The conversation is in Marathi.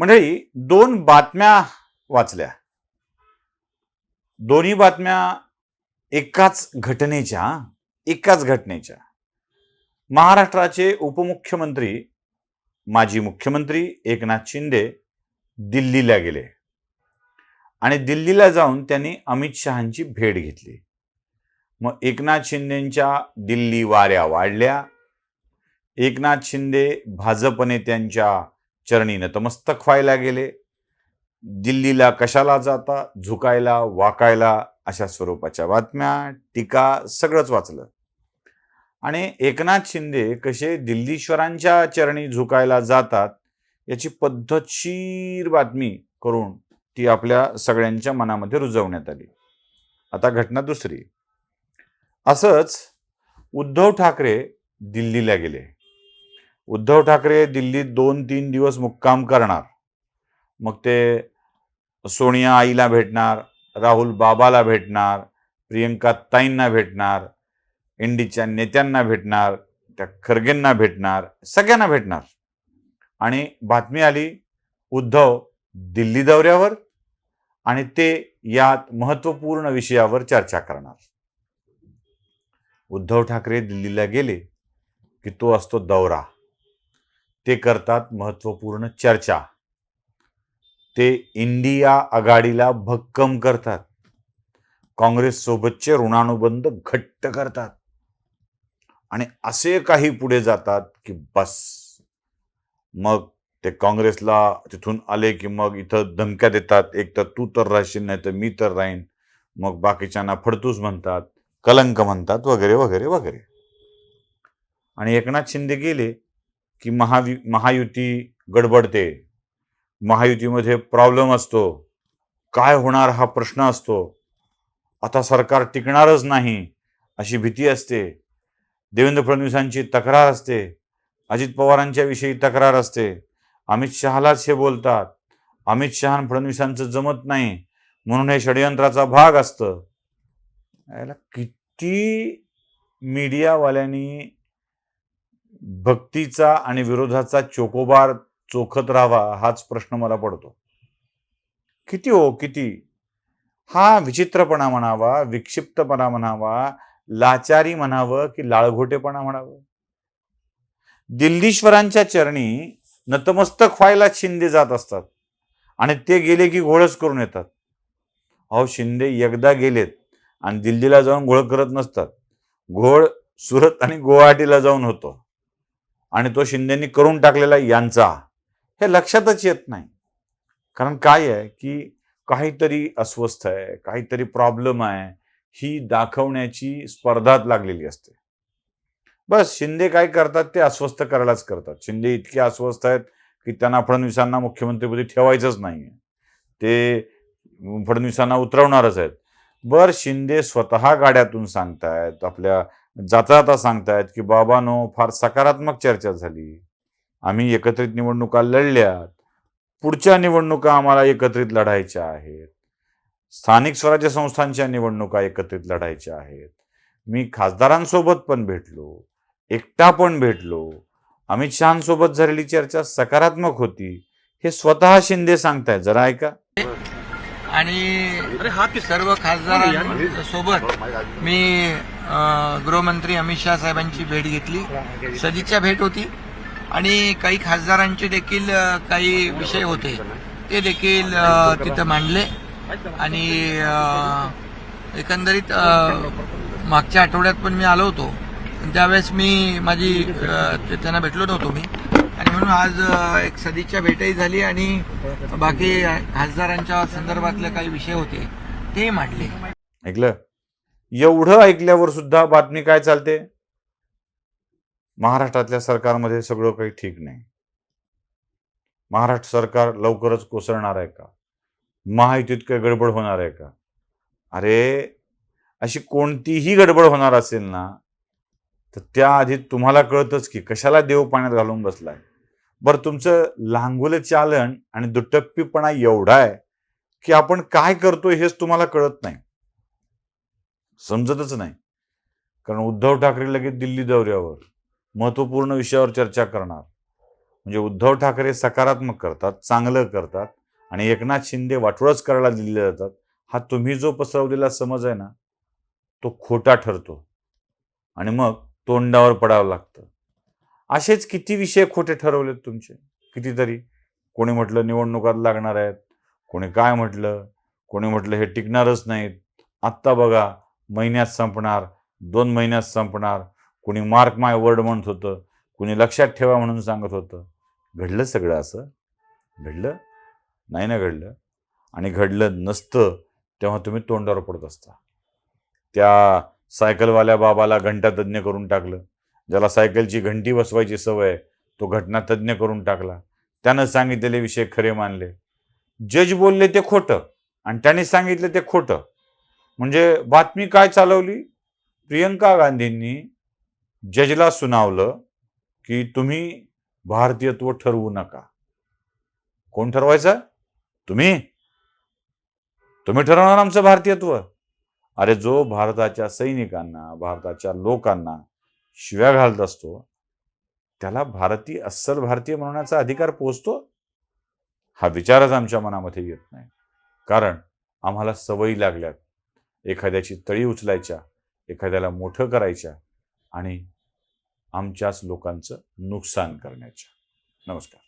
मंडळी दोन बातम्या वाचल्या. दोन्ही बातम्या एकाच घटनेच्या एकाच घटनेच्या. महाराष्ट्राचे उपमुख्यमंत्री माजी मुख्यमंत्री एकनाथ शिंदे दिल्लीला गेले. आणि दिल्लीला जाऊन त्यांनी अमित शहांची भेट घेतली. मग एकनाथ शिंदेच्या दिल्ली वाऱ्या वाढल्या. एकनाथ शिंदे भाजप नेत्यांच्या चरणी नतमस्तक व्हायला गेले. दिल्लीला कशाला जाता? झुकायला वाकायला अशा स्वरूपाच्या बातम्या टीका सगळंच वाचलं. आणि एकनाथ शिंदे कसे दिल्लीश्वरांच्या चरणी झुकायला जातात याची पद्धतशीर बातमी करून ती आपल्या सगळ्यांच्या मनामध्ये रुजवण्यात आली. आता घटना दुसरी. असंच उद्धव ठाकरे दिल्लीला गेले. उद्धव ठाकरे दिल्लीत दोन तीन दिवस मुक्काम करणार. मग ते सोनिया आईला भेटणार राहुल बाबाला भेटणार प्रियंका ताईंना भेटणार इंडीच्या नेत्यांना भेटणार त्या खरगेंना भेटणार सगळ्यांना भेटणार. आणि बातमी आली उद्धव दिल्ली दौऱ्यावर आणि ते यात महत्त्वपूर्ण विषयावर चर्चा करणार. उद्धव ठाकरे दिल्लीला गेले की तो असतो दौरा. ते करतात महत्त्वपूर्ण चर्चा. ते इंडिया आघाडीला भक्कम करतात. काँग्रेस सोबतचे ऋणानुबंध घट्ट करतात. आणि असे काही पुढे जातात की बस. मग ते काँग्रेसला तिथून आले की मग इथं धमक्या देतात एक तर तू तर राहशील नाही तर मी तर राहीन. मग बाकीच्यांना फडतूस म्हणतात कलंक म्हणतात वगैरे वगैरे वगैरे. आणि एकनाथ शिंदे गेले की महावि महायुती गडबडते. महायुतीमध्ये प्रॉब्लेम असतो. काय होणार हा प्रश्न असतो. आता सरकार टिकणारच नाही अशी भीती असते. देवेंद्र फडणवीसांची तक्रार असते. अजित पवारांच्या विषयी तक्रार असते. अमित शहालाच हे बोलतात. अमित शहा फडणवीसांचं जमत नाही. म्हणून हे षडयंत्राचा भाग असतं. याला किती मीडियावाल्यांनी भक्तीचा आणि विरोधाचा चोकोबार चोखत राहावा हाच प्रश्न मला पडतो. किती हो किती? हा विचित्रपणा म्हणावा विक्षिप्तपणा म्हणावा लाचारी म्हणावं की लाळघोटेपणा म्हणावं? दिल्लीश्वरांच्या चरणी नतमस्तक व्हायला शिंदे जात असतात आणि ते गेले की घोळच करून येतात. अहो शिंदे एकदा गेलेत आणि दिल्लीला जाऊन घोळ करत नसतात. घोळ सुरत आणि गुवाहाटीला जाऊन होतो. आणि तो शिंदेनी करून टाकलेला यांचा हे लक्षातच येत नाही. कारण काय आहे की काहीतरी अस्वस्थ आहे काहीतरी प्रॉब्लेम आहे ही दाखवण्याची स्पर्धात लागलेली असते. बस शिंदे काय करतात ते अस्वस्थ करायलाच करतात. शिंदे इतके अस्वस्थ आहेत की त्यांना फडणवीसांना मुख्यमंत्रीपदी ठेवायचंच नाही ते फडणवीसांना उतरवणारच आहेत. बर शिंदे स्वतः गाड्यातून सांगतायत आपल्या जाता जाता सांगतायत की बाबानो फार सकारात्मक चर्चा झाली. आम्ही एकत्रित निवडणुका लढल्यात. पुढच्या निवडणुका आम्हाला एकत्रित लढायच्या आहेत. स्थानिक स्वराज्य संस्थांच्या निवडणुका एकत्रित लढायच्या आहेत. मी खासदारांसोबत पण भेटलो. एकटा पण भेटलो. अमित शहांसोबत झालेली चर्चा सकारात्मक होती. हे स्वतः शिंदे सांगतायत. जरा ऐका. आणि सर्व खासदारांसोबत मी गृहमंत्री अमित शहा साहेबांची भेट घेतली. सदिच्छा भेट होती. आणि काही खासदारांचे देखील काही विषय होते. ते देखील तिथं मांडले. आणि एकंदरीत मागच्या आठवड्यात पण मी आलो होतो. त्यावेळेस मी माझी ते त्यांना भेटलो नव्हतो मी. म्हणून आज एक सदिच्छा भेटही झाली आणि बाकी खासदारांच्या संदर्भातले काही विषय होते ते मांडले. ऐकलं? एवढं ऐकल्यावर सुद्धा बातमी काय चालते? महाराष्ट्रातल्या सरकारमध्ये सगळं काही ठीक नाही. महाराष्ट्र सरकार लवकरच कोसळणार आहे का? महायुतीत काही गडबड होणार आहे का? अरे अशी कोणतीही गडबड होणार असेल ना तर त्याआधी तुम्हाला कळतच की कशाला देव पाण्यात घालून बसलाय. बरं तुमचं लांगुल चालन आणि दुटप्पीपणा एवढा आहे की आपण काय करतोय हेच तुम्हाला कळत नाही. समजतच नाही. कारण उद्धव ठाकरे लगेच दिल्ली दौऱ्यावर महत्त्वपूर्ण विषयावर चर्चा करणार. म्हणजे उद्धव ठाकरे सकारात्मक करतात चांगलं करतात आणि एकनाथ शिंदे वाटोळच करायला दिले जातात. हा तुम्ही जो पसरवलेला समज आहे ना तो खोटा ठरतो. आणि मग तोंडावर पडावं लागतं. असेच किती विषय खोटे ठरवलेत तुमचे? कितीतरी. कोणी म्हटलं निवडणुकात लागणार आहेत. कोणी काय म्हटलं? कोणी म्हटलं हे टिकणारच नाहीत. आत्ता बघा महिन्यात संपणार दोन महिन्यात संपणार. कोणी मार्क माय वर्ड म्हणत होतं. कोणी लक्षात ठेवा म्हणून सांगत होतं. घडलं सगळं असं? घडलं? नाही ना घडलं. आणि घडलं नसतं तेव्हा तुम्ही तोंडावर पडत असता. त्या सायकलवाल्या बाबाला घंटातज्ञ करून टाकलं. ज्याला सायकलची घंटी बसवायची सवय तो तो घटनातज्ञ करून टाकला. त्यानं सांगितलेले विषय खरे मानले. जज बोलले ते खोटं आणि त्याने सांगितलं ते खोटं. म्हणजे बातमी काय चालवली? प्रियंका गांधींनी जजला सुनावलं की तुम्ही भारतीयत्व ठरवू नका. कोण ठरवायचं? तुम्ही. तुम्ही ठरवणार आमचं भारतीयत्व. अरे जो भारताच्या सैनिकांना भारताच्या लोकांना शिव्या घालत असतो त्याला भारतीय अस्सल भारतीय म्हणण्याचा अधिकार पोचतो हा विचारच आमच्या मनामध्ये येत नाही. कारण आम्हाला सवयी लागल्यात. एखाद्याची तळी उचलायच्या एखाद्याला मोठं करायच्या आणि आमच्याच लोकांचं नुकसान करण्याच्या. नमस्कार.